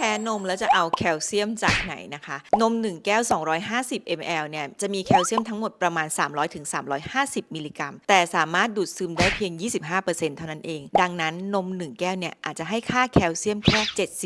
แพ้นมแล้วจะเอาแคลเซียมจากไหนนะคะ นม 1 แก้ว 250 ml เนี่ยจะมีแคลเซียมทั้งหมดประมาณ 300ถึง350 มิลลิกรัม แต่สามารถดูดซึมได้เพียง 25%เท่านั้นเอง ดังนั้นนม 1 แก้วเนี่ยอาจจะให้ค่าแคลเซียมแค่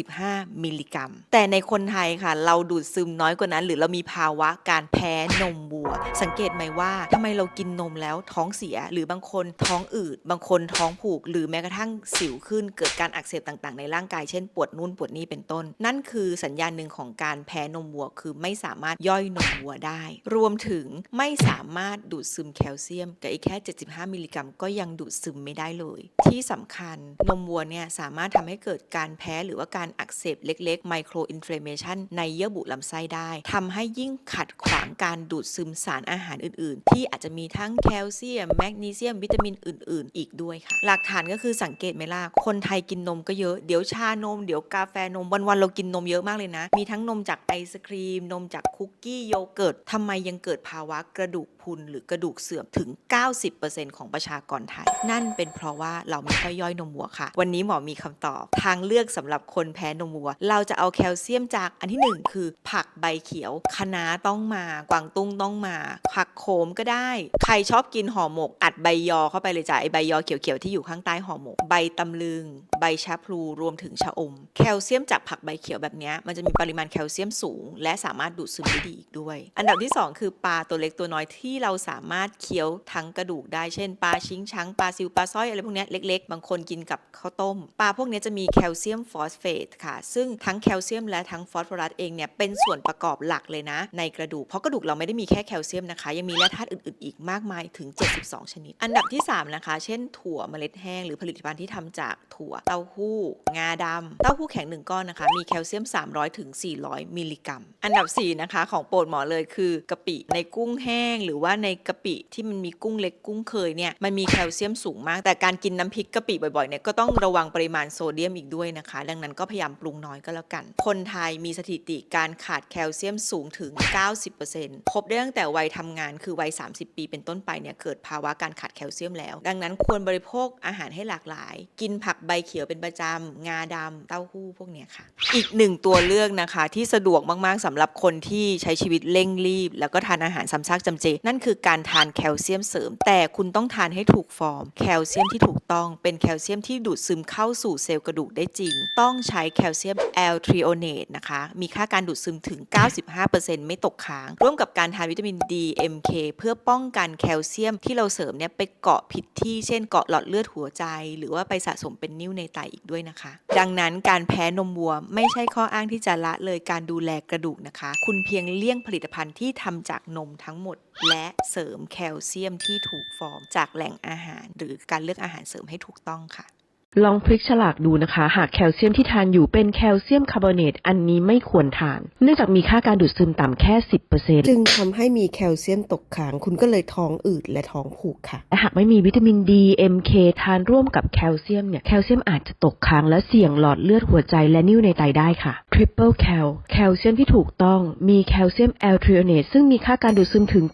75 มิลลิกรัม แต่ในคนไทยค่ะเราดูดซึมน้อยกว่านั้น หรือเรามีภาวะการแพ้นมวัว สังเกตไหมว่าทำไมเรากินนมแล้วท้องเสีย หรือบางคนท้องอืด บางคนท้องผูก หรือแม้กระทั่งสิวขึ้นเกิดการอักเสบต่างๆ ในร่างกายเช่นปวดนู่นปวดนี่เป็นต้นนั่นคือสัญญาณหนึ่งของการแพ้นมวัว คือไม่สามารถย่อยนมวัวได้ รวมถึงไม่สามารถดูดซึมแคลเซียม กับอีกแค่ 75 มิลลิกรัม ก็ยังดูดซึมไม่ได้เลย ที่สำคัญนมวัวเนี่ยสามารถทำให้เกิดการแพ้หรือว่าการอักเสบเล็กๆไมโครอินฟล m a t i o n ในเยื่อบุลำไส้ได้ทำให้ยิ่งขัดขวางการดูดซึมสารอาหารอื่น ๆ ที่อาจจะมีทั้งแคลเซียมแมกนีเซียม วิตามินอื่น ๆ อีกด้วยค่ะ หลักฐานก็คือสังเกตไหมล่ะคนไทยกินนมก็เยอะเดี๋ยวชานม เดี๋ยวกาแฟนมวันๆเรากินนมเยอะมากเลยนะ มีทั้งนมจากไอศครีม นมจากคุกกี้โยเกิร์ตทำไมยังเกิดภาวะกระดูกพุนหรือกระดูกเสื่อมถึง 90%ของประชากรไทย นั่นเป็นเพราะว่าเราไม่ค่อยย่อยนมวัวค่ะ วันนี้หมอมีคำตอบ ทางเลือกสำหรับคนแพ้นมวัว เราจะเอาแคลเซียมจากอันที่หนึ่งคือ ผักใบเขียวคะน้าต้องมา กวางตุ้งต้องมา ผักโขมก็ได้ ใครชอบกินห่อหมก อัดใบยอเข้าไปเลยจ้ะไอใบยอเขียวๆที่อยู่ข้างใต้ห่อหมก ใบตำลึง ใบชะพลูรวมถึงชะอม แคลเซียมจากผักใบเขียวแบบนี้มันจะมีปริมาณแคลเซียมสูง และสามารถดูดซึมได้ดีอีกด้วย อันดับที่ 2 คือปลาตัวเล็กตัวน้อยที่เราสามารถเคี้ยวทั้งกระดูกได้เช่นปลาชิงช้างปลาซิวปลาสร้อยอะไรพวกนี้เล็ก ๆ บางคนกินกับข้าวต้มปลาพวกนี้จะมีแคลเซียมฟอสเฟตค่ะ ซึ่งทั้งแคลเซียมและทั้งฟอสฟอรัสเองเนี่ยเป็นส่วนประกอบหลักเลยนะ ในกระดูกเพราะกระดูกเราไม่ได้มีแค่แคลเซียมนะคะ ยังมีแร่ธาตุอื่นๆอีกมากมายถึง 72 ชนิด อันดับที่ 3 นะคะ เช่น ถั่วเมล็ดแห้งหรือผลิตภัณฑ์ที่ทำจากถั่วเต้าหู้ งาดำเต้าหู้แข็งหนึ่งก้อนนะคะมีแคลเซียม 300ถึง400 มิลลิกรัม อันดับ 4 นะคะ ของโปรดหมอเลยคือกะปิ ในกุ้งแห้ง หรือว่าในกะปิที่มันมีกุ้งเล็กกุ้งเคยเนี่ยมันมีแคลเซียมสูงมาก แต่การกินน้ำพริกกะปิบ่อยๆเนี่ยก็ต้องระวังปริมาณโซเดียมอีกด้วยนะคะ ดังนั้นก็พยายามปรุงน้อยก็แล้วกัน คนไทยมีสถิติการขาดแคลเซียมสูงถึง 90%พบได้ตั้งแต่วัยทำงานคือวัย 30 ปีเป็นต้นไปเนี่ยเกิดภาวะการขาดแคลเซียมแล้ว ดังนั้นควรบริโภคอาหารให้หลากหลาย กินผักใบเขียวเป็นประจำงาดำเต้าหู้พวกเนี้ยค่ะอีกหนึ่งตัวเลือกนะคะที่สะดวกมากๆสำหรับคนที่ใช้ชีวิตเร่งรีบ แล้วก็ทานอาหารซ้ำซากจำเจ นั่นคือการทานแคลเซียมเสริม แต่คุณต้องทานให้ถูกฟอร์ม แคลเซียมที่ถูกต้องเป็นแคลเซียมที่ดูดซึมเข้าสู่เซลล์กระดูกได้จริง ต้องใช้แคลเซียมแอลทริโอเนตนะคะ มีค่าการดูดซึมถึง 95%ไม่ตกค้าง ร่วมกับการทานวิตามิน D MK เพื่อป้องกันแคลเซียมที่เราเสริมเนี่ยไปเกาะผิดที่เช่นเกาะหลอดเลือดหัวใจ หรือว่าไปสะสมเป็นนิ่วในไตอีกด้วยนะคะ ดังนั้นการแพ้นมวัวไม่ใช่ข้ออ้างที่จะละเลยการดูแลกระดูกนะคะ คุณเพียงเลี่ยงผลิตภัณฑ์ที่ทำจากนมทั้งหมด และเสริมแคลเซียมที่ถูกฟอร์มจากแหล่งอาหาร หรือการเลือกอาหารเสริมให้ถูกต้องค่ะ ลองพลิกฉลากดูนะคะ หากแคลเซียมที่ทานอยู่เป็นแคลเซียมคาร์บอเนตอันนี้ไม่ควรทาน เนื่องจากมีค่าการดูดซึมต่ำแค่ 10%จึงทำให้มีแคลเซียมตกค้าง คุณก็เลยท้องอืดและท้องผูกค่ะและหากไม่มีวิตามิน D MK ทานร่วมกับแคลเซียมเนี่ยแคลเซียมอาจจะตกค้างและเสี่ยงหลอดเลือดหัวใจและนิ่วในไตได้ค่ะ Triple Cal แคลเซียมที่ถูกต้องมีแคลเซียมแอลทริโอเนตซึ่งมีค่าการดูดซึมถึง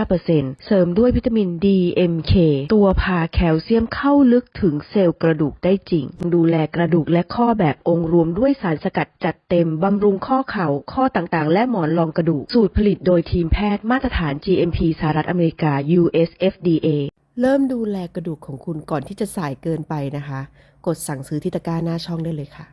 95%เสริมด้วยวิตามิน D MK ตัวพาแคลเซียมเข้าลึกถึงเซลล์กระดูกได้จริง ดูแลกระดูกและข้อแบบองค์รวมด้วยสารสกัดจัดเต็ม บำรุงข้อเข่า ข้อต่างๆ และหมอนรองกระดูก สูตรผลิตโดยทีมแพทย์มาตรฐาน GMP สหรัฐอเมริกา US FDA เริ่มดูแลกระดูกของคุณก่อนที่จะสายเกินไปนะคะ กดสั่งซื้อที่ตะกร้าหน้าช่องได้เลยค่ะ